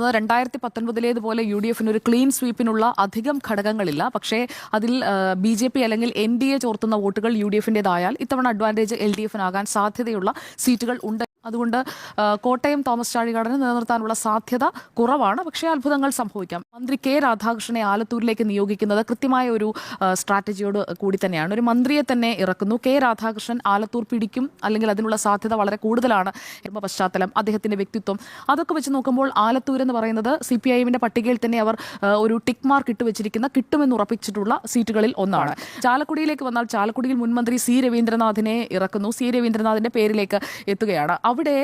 കരുതുന്നത് രണ്ടായിരത്തി പത്തൊൻപതിലേതുപോലെ U D എഫിന് ഒരു ക്ലീൻ സ്വീപ്പിനുള്ള അധികം ഘടകങ്ങളില്ല. പക്ഷേ അതിൽ ബി ജെ പി അല്ലെങ്കിൽ എൻ ഡി എ ചോർത്തുന്ന വോട്ടുകൾ യു ഡി എഫിന്റെതായാൽ ഇത്തവണ അഡ്വാന്റേജ് എൽ ഡി എഫിനാകാൻ സാധ്യതയുള്ള സീറ്റുകൾ ഉണ്ട്. അതുകൊണ്ട് കോട്ടയം തോമസ് ചാഴികാടനെ നിലനിർത്താനുള്ള സാധ്യത കുറവാണ്. പക്ഷേ അത്ഭുതങ്ങൾ സംഭവിക്കാം. മന്ത്രി കെ രാധാകൃഷ്ണനെ ആലത്തൂരിലേക്ക് നിയോഗിക്കുന്നത് കൃത്യമായ ഒരു സ്ട്രാറ്റജിയോട് കൂടി തന്നെയാണ്. ഒരു മന്ത്രിയെ തന്നെ ഇറക്കുന്നു. കെ രാധാകൃഷ്ണൻ ആലത്തൂർ പിടിക്കും അല്ലെങ്കിൽ അതിനുള്ള സാധ്യത വളരെ കൂടുതലാണ് എന്ന പശ്ചാത്തലം അദ്ദേഹത്തിന്റെ വ്യക്തിത്വം. അതൊക്കെ വെച്ച് നോക്കുമ്പോൾ ആലത്തൂർ എന്ന് പറയുന്നത് സി പി ഐ എമ്മിന്റെ പട്ടികയിൽ തന്നെ അവർ ഒരു ടിക് മാർക്ക് ഇട്ട് വെച്ചിരിക്കുന്ന കിട്ടുമെന്ന് ഉറപ്പിച്ചിട്ടുള്ള സീറ്റുകളിൽ ഒന്നാണ്. ചാലക്കുടിയിലേക്ക് വന്നാൽ ചാലക്കുടിയിൽ മുൻമന്ത്രി സി രവീന്ദ്രനാഥിനെ ഇറക്കുന്നു. സി രവീന്ദ്രനാഥിന്റെ പേരിലേക്ക് എത്തുകയാണ്. അവിടെ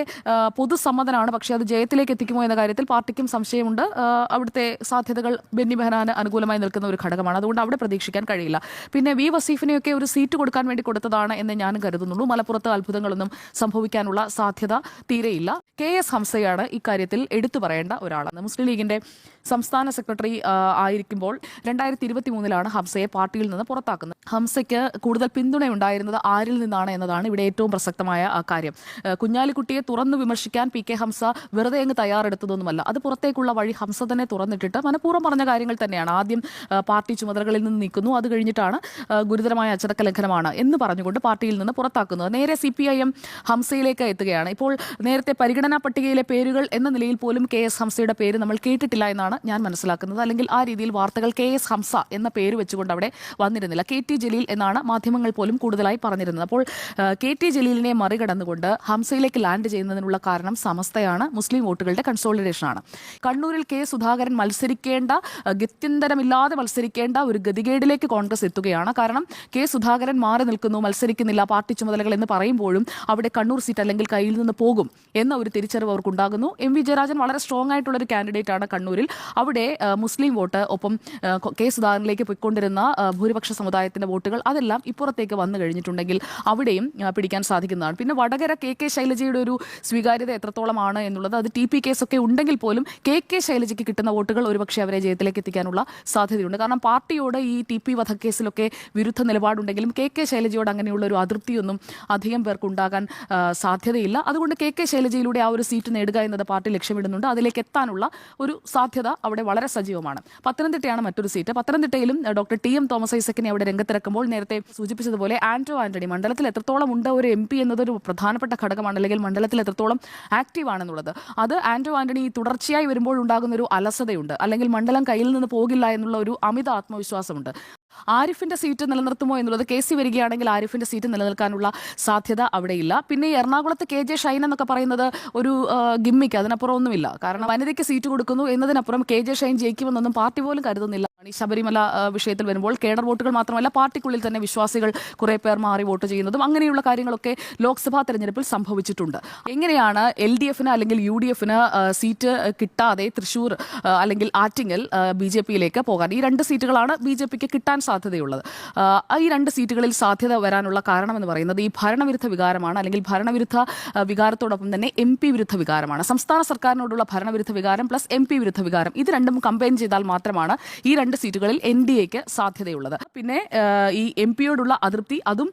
പൊതുസമ്മതനാണ്. പക്ഷേ അത് ജയത്തിലേക്ക് എത്തിക്കുമോ എന്ന കാര്യത്തിൽ പാർട്ടിക്കും സംശയമുണ്ട്. അവിടുത്തെ സാധ്യതകൾ ബെന്നി ബെഹനാന് അനുകൂലമായി നിൽക്കുന്ന ഒരു ഘടകമാണ്. അതുകൊണ്ട് അവിടെ പ്രതീക്ഷിക്കാൻ കഴിയില്ല. പിന്നെ വി വസീഫിനെയൊക്കെ ഒരു സീറ്റ് കൊടുക്കാൻ വേണ്ടി കൊടുത്തതാണ് എന്ന് ഞാൻ കരുതുന്നുള്ളൂ. മലപ്പുറത്ത് അത്ഭുതങ്ങളൊന്നും സംഭവിക്കാനുള്ള സാധ്യത തീരെയില്ല. കെ എസ് ഹംസയാണ് ഇക്കാര്യത്തിൽ എടുത്തു പറയേണ്ട ഒരാളാണ് മുസ്ലിം ലീഗിന്റെ സംസ്ഥാന സെക്രട്ടറി ആയിരിക്കുമ്പോൾ രണ്ടായിരത്തി ഇരുപത്തി മൂന്നിലാണ് ഹംസയെ പാർട്ടിയിൽ നിന്ന് പുറത്താക്കുന്നത്. ഹംസയ്ക്ക് കൂടുതൽ പിന്തുണയുണ്ടായിരുന്നത് ആരിൽ നിന്നാണ് എന്നതാണ് ഇവിടെ ഏറ്റവും പ്രസക്തമായ കാര്യം. കുഞ്ഞാലിക്കുട്ടിയെ തുറന്നു വിമർശിക്കാൻ പി കെ ഹംസ വെറുതെ അങ്ങ് തയ്യാറെടുത്തതൊന്നുമല്ല. അത് പുറത്തേക്കുള്ള വഴി ഹംസ തന്നെ തുറന്നിട്ടിട്ട് മനഃപൂർവം പറഞ്ഞ കാര്യങ്ങൾ തന്നെയാണ്. ആദ്യം പാർട്ടി ചുമതലകളിൽ നിന്ന് നീക്കുന്നു അത് കഴിഞ്ഞിട്ടാണ് ഗുരുതരമായ അച്ചടക്ക ലംഘനമാണ് എന്ന് പറഞ്ഞുകൊണ്ട് പാർട്ടിയിൽ നിന്ന് പുറത്താക്കുന്നത്. നേരെ സി പി ഐ എം ഹംസയിലേക്ക് എത്തുകയാണ്. ഇപ്പോൾ നേരത്തെ പരിഗണനാ പട്ടികയിലെ പേരുകൾ എന്ന നിലയിൽ പോലും കെ എസ് ഹംസയുടെ പേര് നമ്മൾ കേട്ടിട്ടില്ല എന്നാണ് ഞാൻ മനസ്സിലാക്കുന്നത്. അല്ലെങ്കിൽ ആ രീതിയിൽ വാർത്തകൾ കെ എസ് ഹംസ എന്ന പേര് വെച്ചുകൊണ്ട് അവിടെ വന്നിരുന്നില്ല. കെ ടി ജലീൽ എന്നാണ് മാധ്യമങ്ങൾ പോലും കൂടുതലായി പറഞ്ഞിരുന്നത്. അപ്പോൾ കെ ടി ജലീലിനെ മറികടന്നുകൊണ്ട് ഹംസയിലേക്ക് ലാൻഡ് ചെയ്യുന്നതിനുള്ള കാരണം സമസ്തയാണ്. മുസ്ലിം വോട്ടുകളുടെ കൺസോളിഡേഷനാണ്. കണ്ണൂരിൽ കെ സുധാകരൻ മത്സരിക്കേണ്ട ഗത്യന്തരമില്ലാതെ മത്സരിക്കേണ്ട ഒരു ഗതികേടിലേക്ക് കോൺഗ്രസ് എത്തുകയാണ്. കാരണം കെ സുധാകരൻ മാറി നിൽക്കുന്നു മത്സരിക്കുന്നില്ല പാർട്ടി ചുമതലകൾ എന്ന് പറയുമ്പോഴും അവിടെ കണ്ണൂർ സീറ്റ് അല്ലെങ്കിൽ കയ്യിൽ നിന്ന് പോകും എന്ന ഒരു തിരിച്ചറിവ് അവർക്കുണ്ടാകുന്നു. എം വി ജയരാജൻ വളരെ സ്ട്രോങ് ആയിട്ടുള്ള ഒരു കാൻഡിഡേറ്റ് ആണ് കണ്ണൂരിൽ. അവിടെ മുസ്ലിം വോട്ട് ഒപ്പം കെ സുധാകരനിലേക്ക് പോയിക്കൊണ്ടിരുന്ന ഭൂരിപക്ഷ സമുദായത്തിന്റെ വോട്ടുകൾ അതെല്ലാം ഇപ്പുറത്തേക്ക് വന്നു കഴിഞ്ഞിട്ടുണ്ടെങ്കിൽ അവിടെയും പിടിക്കാൻ സാധിക്കുന്നതാണ്. പിന്നെ വടകര കെ കെ ശൈലജയുടെ ഒരു സ്വീകാര്യത എത്രത്തോളമാണ് എന്നുള്ളത് അത് ടി പി കേസൊക്കെ ഉണ്ടെങ്കിൽ പോലും കെ കെ ശൈലജയ്ക്ക് കിട്ടുന്ന വോട്ടുകൾ ഒരുപക്ഷെ അവരെ ജയത്തിലേക്ക് എത്തിക്കാനുള്ള സാധ്യതയുണ്ട്. കാരണം പാർട്ടിയോട് ഈ ടി പി വധക്കേസിലൊക്കെ വിരുദ്ധ നിലപാടുണ്ടെങ്കിലും കെ കെ ശൈലജയോട് അങ്ങനെയുള്ള ഒരു അതൃപ്തിയൊന്നും അധികം പേർക്കുണ്ടാകാൻ സാധ്യതയില്ല. അതുകൊണ്ട് കെ കെ ശൈലജയിലൂടെ ആ ഒരു സീറ്റ് നേടുക എന്നത് പാർട്ടി ലക്ഷ്യമിടുന്നുണ്ട്. അതിലേക്ക് എത്താനുള്ള ഒരു സാധ്യത അവിടെ വളരെ സജീവമാണ്. പത്തനംതിട്ടയാണ് മറ്റൊരു സീറ്റ്. പത്തനംതിട്ടയിലും ഡോക്ടർ ടി എം തോമസ് ഐസക്കിനെ അവിടെ രംഗത്തിറക്കുമ്പോൾ നേരത്തെ സൂചിപ്പിച്ചതുപോലെ ആന്റോ ആന്റണി മണ്ഡലത്തിൽ എത്രത്തോളം ഉണ്ട് ഒരു എം പി എന്നതൊരു പ്രധാനപ്പെട്ട ഘടകമാണ് അല്ലെങ്കിൽ മണ്ഡലത്തിൽ എത്രത്തോളം ആക്റ്റീവ് ആണെന്നുള്ളത് അത് ആന്റോ ആന്റണി തുടർച്ചയായി വരുമ്പോൾ ഉണ്ടാകുന്ന ഒരു അലസതയുണ്ട്. അല്ലെങ്കിൽ മണ്ഡലം കയ്യിൽ നിന്ന് പോകില്ല എന്നുള്ള ഒരു അമിത ആത്മവിശ്വാസമുണ്ട്. ആരിഫിന്റെ സീറ്റ് നിലനിർത്തുമോ എന്നുള്ളത് കെ സി വരികയാണെങ്കിൽ ആരിഫിന്റെ സീറ്റ് നിലനിൽക്കാനുള്ള സാധ്യത അവിടെയില്ല. പിന്നെ എറണാകുളത്ത് കെ ജെ ഷൈൻ എന്നൊക്കെ പറയുന്നത് ഒരു ഗിമ്മിക്ക് അതിനപ്പുറം ഒന്നുമില്ല. കാരണം വനിതയ്ക്ക് സീറ്റ് കൊടുക്കുന്നു എന്നതിനപ്പുറം കെ ജെ ഷൈൻ ജയിക്കുമെന്നൊന്നും പാർട്ടി പോലും കരുതുന്നില്ല. ഈ ശബരിമല വിഷയത്തിൽ വരുമ്പോൾ കേഡർ വോട്ടുകൾ മാത്രമല്ല പാർട്ടിക്കുള്ളിൽ തന്നെ വിശ്വാസികൾ കുറെ പേർ മാറി വോട്ട് ചെയ്യുന്നതും അങ്ങനെയുള്ള കാര്യങ്ങളൊക്കെ ലോക്സഭാ തെരഞ്ഞെടുപ്പിൽ സംഭവിച്ചിട്ടുണ്ട്. എങ്ങനെയാണ് എൽ ഡി എഫിന് അല്ലെങ്കിൽ യു ഡി എഫിന് സീറ്റ് കിട്ടാതെ തൃശൂർ അല്ലെങ്കിൽ ആറ്റിങ്ങൽ ബി ജെ പിയിലേക്ക് പോകാൻ? ഈ രണ്ട് സീറ്റുകളാണ് ബി ജെ പിക്ക് കിട്ടാൻ സാധ്യതയുള്ളത്. ഈ രണ്ട് സീറ്റുകളിൽ സാധ്യത വരാനുള്ള കാരണമെന്ന് പറയുന്നത് ഈ ഭരണവിരുദ്ധ വികാരമാണ് അല്ലെങ്കിൽ ഭരണവിരുദ്ധ വികാരത്തോടൊപ്പം തന്നെ എം പി വിരുദ്ധ വികാരമാണ്. സംസ്ഥാന സർക്കാരിനോടുള്ള ഭരണവിരുദ്ധ വികാരം പ്ലസ് എം പി വിരുദ്ധ വികാരം. ഇത് രണ്ടും കമ്പൈൻ ചെയ്താൽ മാത്രമാണ് ഈ രണ്ട് സീറ്റുകളിൽ എൻ ഡി എക്ക് സാധ്യതയുള്ളത്. പിന്നെ ഈ എം പിയോടുള്ള അതൃപ്തി അതും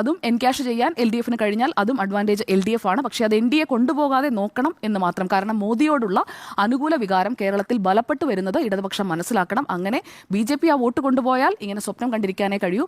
അതും എൻക്യാഷ് ചെയ്യാൻ എൽ ഡി എഫിന് കഴിഞ്ഞാൽ അതും അഡ്വാന്റേജ് എൽ ഡി എഫ് ആണ്. പക്ഷേ അത് എൻ ഡി എ കൊണ്ടുപോകാതെ നോക്കണം എന്ന് മാത്രം. കാരണം മോദിയോടുള്ള അനുകൂല വികാരം കേരളത്തിൽ ബലപ്പെട്ടു വരുന്നത് ഇടതുപക്ഷം മനസ്സിലാക്കണം. അങ്ങനെ ബി ജെ പി ആ വോട്ട് കൊണ്ടുപോയാൽ ഇങ്ങനെ സ്വപ്നം കണ്ടിരിക്കാനേ കഴിയൂ.